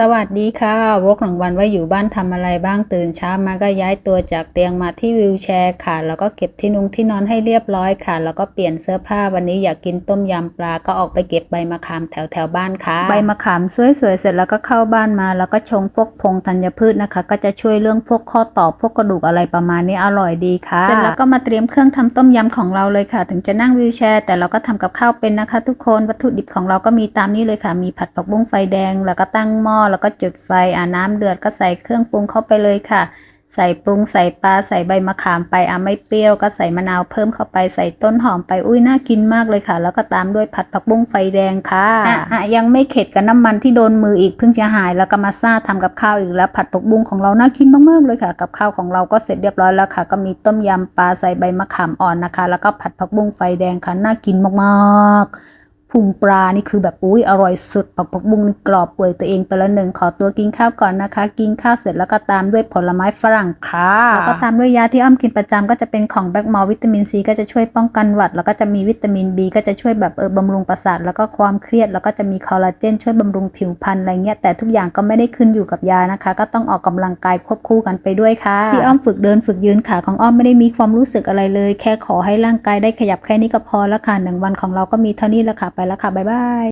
สวัสดีค่ะวกหนึ่งวันว่าอยู่บ้านทำอะไรบ้างตื่นเช้ามาก็ย้ายตัวจากเตียงมาที่วิวแชร์ค่ะ แล้วก็เก็บที่นุงที่นอนให้เรียบร้อยค่ะ แล้วก็เปลี่ยนเสื้อผ้าวันนี้อยากกินต้มยำปลาก็ออกไปเก็บใบมะขามแถวแถวๆบ้านค่ะ ใบมะขามสวยๆเสร็จแล้วก็เข้าบ้านมา แล้วก็ชงพวกพงธัญพืชนะคะ ก็จะช่วยเรื่องพวกข้อต่อพวกกระดูกอะไรประมาณนี้อร่อยดีค่ะ เสร็จแล้วก็มาเตรียมเครื่องทำต้มยำของเราเลยค่ะ ถึงจะนั่งวิวแชร์ แต่เราก็ทำกับข้าวเป็นนะคะ ทุกคนวัตถุดิบของเราก็มีตามนี้เลยค่ะ มีผัดผักบุ้งไฟแดงแล้วก็ตั้งหม้อแล้วก็จุดไฟอ่าน้ำเดือดก็ใส่เครื่องปรุงเข้าไปเลยค่ะ ใส่ปรุงใส่ปลาใส่ใบมะขามไปอะไม่เปรี้ยวก็ใส่มะนาวเพิ่มเข้าไปใส่ต้นหอมไปอุ้ยน่ากินมากเลยค่ะ แล้วก็ตามด้วยผัดผักบุ้งไฟแดงค่ะอะอะยังไม่เข็ดกับน้ำมันที่โดนมืออีกเพิ่งจะหายแล้วก็มาซ่าทำกับข้าวอีกแล้วผัดผักบุ้งของเราน่ากินมากๆเลยค่ะ กับข้าวของเราก็เสร็จเรียบร้อยแล้วค่ะ ก็มีต้มยำปลาใส่ใบมะขามอ่อนนะคะ แล้วก็ผัดผักบุ้งไฟแดงค่ะน่ากินมากๆ พุงปลานี่คือแบบอุ้ยอร่อยสุดผักผักบุ้งนี่กรอบเปื่อยตัวเองไปละหนึ่งขอตัวกินข้าวก่อนนะคะ กินข้าวเสร็จแล้วก็ตามด้วยผลไม้ฝรั่งค่ะแล้วก็ตามด้วยยาที่อ้อมกินประจำก็จะเป็นของแบ็กมอลวิตามินซีก็จะช่วยป้องกันหวัด แล้วก็จะมีวิตามิน B ก็จะช่วยแบบเออบำรุงประสาทแล้วก็ความเครียด แล้วก็จะมีคอลลาเจนช่วยบำรุงผิวพรรณอะไรเงี้ยแต่ทุกอย่างก็ไม่ได้ขึ้นอยู่กับยานะคะ ก็ต้องออกกำลังกายควบคู่กันไปด้วยค่ะที่อ้อมฝึกเดินฝึกยืนขาของอ้อมไม่ได้มีความรู้สึกอะไรเลย แค่ขอให้ร่างกายได้ขยับแค่นี้ก็พอแล้วค่ะหนึ่งวันของเราก็มีเท่านี้แล้วค่ะไปแล้วค่ะ บ๊ายบาย